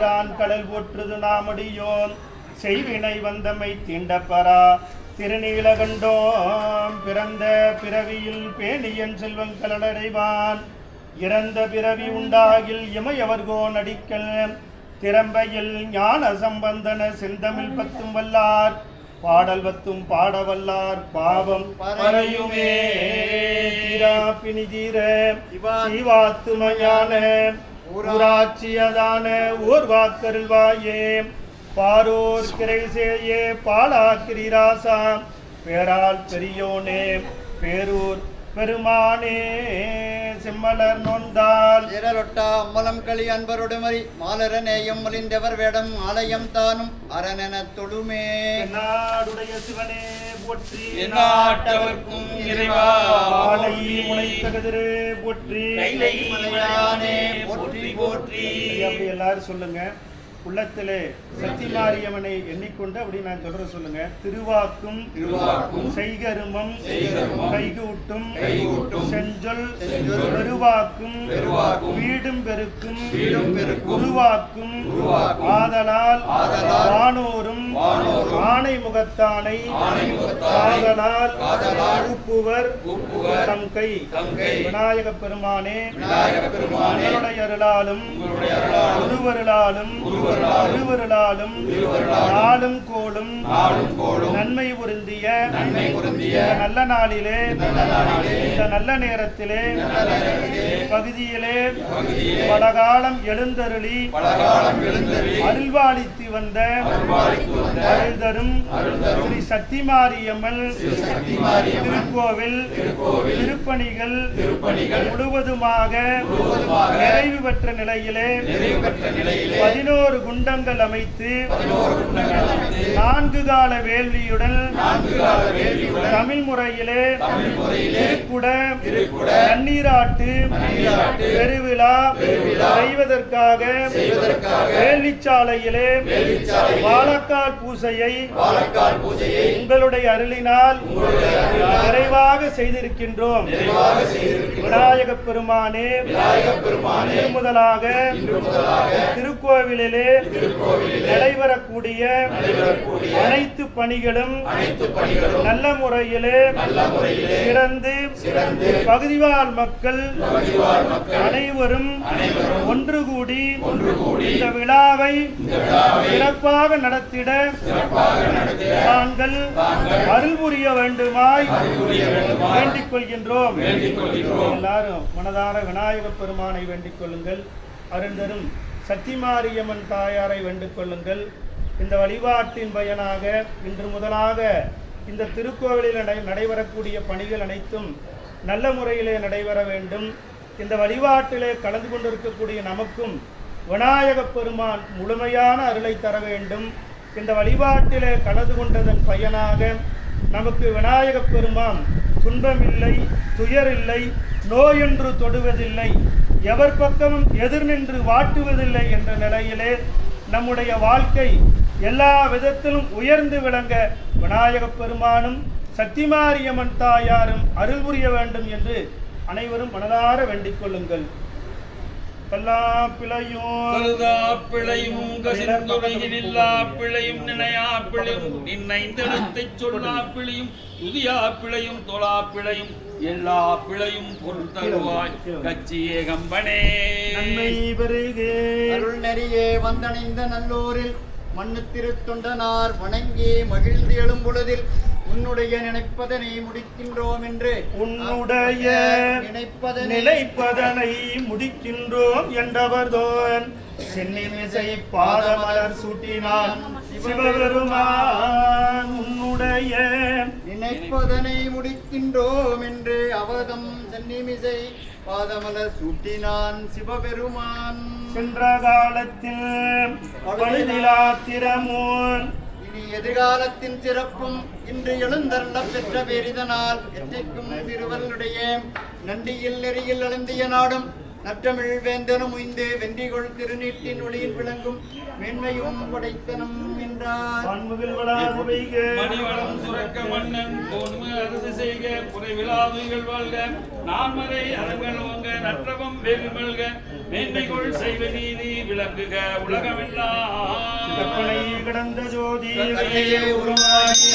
தான் கடல் போற்றுது நாமடியோன். செய்வினை வந்தமை தீண்டப்பரா. திருநீலகண்டோம் பிறந்த பிறவியில் பேணியன் செல்வன் கலனடைவான். இறந்த பிறவி உண்டாகில் இமையவர்கோ நடிக்கல் திறம்பையில் ஞான சம்பந்தன செந்தமிழ் பத்தும் வல்லார். பாடல் பத்தும் பாடவல்லார் பாவம் பறையுமே. தீர சிவாத்துமையான ஊராட்சியதான ஊர்வாக்கருள்வாயே பாரோர் கிரைசேயே பாலாக்கிரிராசா. பேரால் பெரியோனே பேரூர் பெருமானே செம்மலர் நொந்தால். திரளொட்டா அம்மலம் களி அன்பருடுமறி மாலர நேயம் மலிந்தவர் வேடம் ஆலயம் தானும் அரணென தொழுமே. நாடுடைய சிவனே போற்றி எந்நாட்டவர்க்கும் இறைவா. ஆலை முளைத்தகதிரே போற்றி. போற்றி போற்றி. அப்படி எல்லாரும் சொல்லுங்க. உள்ளத்திலே சக்தி மாரியம்மனை எண்ணிக்கொண்டு அப்படி நான் சொல்ற சொல்லுங்க. திருவாக்கும் திருவாக்கும் செய்கருமம் கைகூட்டும் செஞ்சொல் பெருவாக்கும் வீடும் பெருக்கும் வீடும் பெருக்கும் உருவாக்கும் ஆதலால் வானோரும் ஆணை முகத்தானை ஆதலால் கூப்புவர் தம் கை விநாயக பெருமானே பெருமானே அருளாலும் குருவருளாலும் திருவருளாலும் நாளும் கோடும் நன்மை பொருந்திய நல்ல நாளிலே இந்த நல்ல நேரத்திலே பகுதியிலே பலகாலம் எழுந்தருளி அருள்வாளித்து வந்த அருள்தரும் ஸ்ரீ சக்தி மாரியம்மன் திருக்கோவில் திருப்பணிகள் முழுவதுமாக நிறைவு பெற்ற நிலையிலே பதினோரு பதினோரு குண்டங்கள் அமைத்து நான்கு கால வேள்வியுடன் தமிழ் முறையிலே திருக்குட தண்ணீராட்டு பெருவிழா செய்வதற்காக வேள்விச்சாலையிலே வாழக்கால் பூசையை பூஜையை உங்களுடைய அருளினால் நிறைவாக செய்திருக்கின்றோம். விநாயக பெருமானே விநாயகப் பெருமானே முதலாக திருக்கோவிலிலே திருக்கோவிலிலே நடைபெறக்கூடிய அனைத்து பணிகளும் நல்ல முறையிலே சிறந்து பகுதிவாழ் மக்கள் அனைவரும் ஒன்று கூடி இந்த விழாவை சிறப்பாக நடத்திட தாங்கள் அருள் புரிய வேண்டுமாய் வேண்டிக் கொள்கின்றோம். எல்லாரும் மனதார விநாயக பெருமானை வேண்டிக் கொள்ளுங்கள் அருந்தரும் சத்திமாரியம்மன் தாயாரை வேண்டிக் கொள்ளுங்கள் இந்த வழிபாட்டின் பயனாக இன்று முதலாக இந்த திருக்கோவிலில் நடை நடைபெறக்கூடிய பணிகள் அனைத்தும் நல்ல முறையிலே நடைபெற வேண்டும். இந்த வழிபாட்டிலே கலந்து கொண்டிருக்கக்கூடிய நமக்கும் விநாயகப் பெருமான் முழுமையான அருளை தர வேண்டும். இந்த வழிபாட்டிலே கலந்து கொண்டதன் பயனாக நமக்கு விநாயக பெருமான் துன்பமில்லை துயரில்லை நோயென்று தொடுவதில்லை எவர் பக்கமும் எதிர் நின்று வாட்டுவதில்லை என்ற நிலையிலே நம்முடைய வாழ்க்கை எல்லா விதத்திலும் உயர்ந்து விளங்க விநாயகப் பெருமானும் சக்திமாரியம்மன் தாயாரும் அருள் புரிய வேண்டும் என்று அனைவரும் மனதார வேண்டிக் கொள்ளுங்கள். பல்லா பிழையும் கருதா பிழையும் கசிந்துரையினில்லா பிழையும் நினையா பிழையும் நின்னைந்தெழுத்தைச் சொல்லா பிழையும் துதியா பிழையும் தொழா பிழையும் எல்லா பிழையும் பொறுத்தருவாய் கச்சியே கம்பனே நன்மை பெருகே அருள் நெறியே வந்தணைந்த நல்லோரில் மண்ணு திருத்தொண்டனார் வணங்கி மகிழ்ந்து எழும் பொழுதில் உன்னுடைய நினைப்பதனை முடிக்கின்றோம் என்று உன்னுடைய நினைப்பதனை நிலைப்பதனை முடிக்கின்றோம் என்றவர்தோன். சென்னிமிசை பாதமலர் சூட்டினான் சிவபெருமான் உன்னுடைய நினைப்பதனை முடிக்கின்றோம் என்று அவதம் சென்னிமிசை பாதமலர் சூட்டினான் சிவபெருமான். சென்ற காலத்தில் பழுதிலா திறமோன். இனி எதிர்காலத்தின் சிறப்பும் இன்று எழுந்தருள பெற்ற பெரிதனால் எத்தைக்கும் திருவருளுடைய நண்டியில் நெறியில் அழுந்திய நாடும் நற்றமிழ் வேந்தனும் உய்ந்து வென்றிகொள் திருநீட்டின் ஒளியில் விளங்கும் மேன்மையும் படைத்தனம் என்றார். மணிவளம் சுரக்க மன்னன் அரசு செய்க. வாழ்க. நான்மறை அறங்கள் ஓங்க நற்றவம் வேறு மல்க மேன்மைகொள் செய்வ நீதி விளங்குக. உலகமெல்லாம். கற்பனை கிடந்த ஜோதி. உருவாகி